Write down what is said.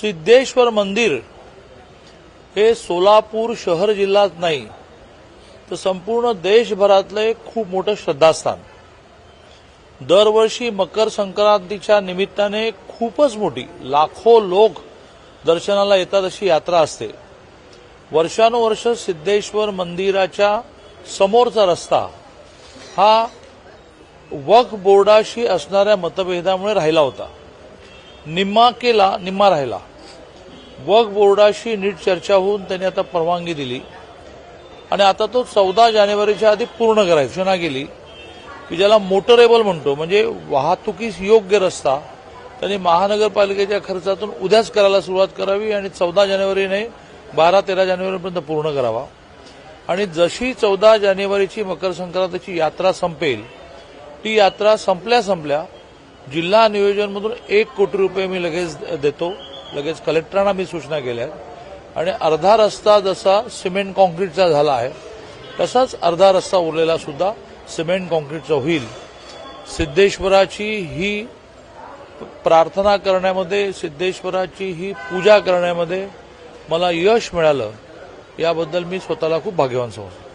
सिद्धेश्वर मंदिर हे सोलापूर शहर जिल्ह्यात नाही तर संपूर्ण देशभरातलं एक खूप मोठं श्रद्धास्थान. दरवर्षी मकर संक्रांतीच्या निमित्ताने खूपच मोठी लाखो लोक दर्शनाला येतात अशी यात्रा असते. वर्षानुवर्ष सिद्धेश्वर मंदिराच्या समोरचा रस्ता हा वक बोर्डाशी असणाऱ्या मतभेदामुळे राहिला होता. निम्मा केला निम्मा राहिला. वक्फ बोर्डाशी नीट चर्चा होऊन त्यांनी आता परवानगी दिली. आणि आता तो चौदा जानेवारीच्या आधी पूर्ण करायची. सूचना केली की ज्याला मोटरेबल म्हणतो म्हणजे वाहतुकीस योग्य रस्ता त्यांनी महानगरपालिकेच्या खर्चातून उद्याच करायला सुरुवात करावी आणि चौदा जानेवारीने बारा तेरा जानेवारीपर्यंत पूर्ण करावा. आणि जशी चौदा जानेवारीची मकर संक्रांतीची यात्रा संपेल ती यात्रा संपल्या संपल्या जिल्हा नियोजनमधून एक कोटी रुपये मी लगेच देतो. लगेच कलेक्टरांना मी सूचना केल्या आहेत. आणि अर्धा रस्ता जसा सिमेंट कॉन्क्रीटचा झाला आहे तसाच अर्धा रस्ता उरलेला सुद्धा सिमेंट कॉन्क्रीटचा होईल सिद्धेश्वराची ही प्रार्थना करण्यामध्ये सिद्धेश्वराची ही पूजा करण्यामध्ये मला यश मिळालं याबद्दल मी स्वतःला खूप भाग्यवान समजतो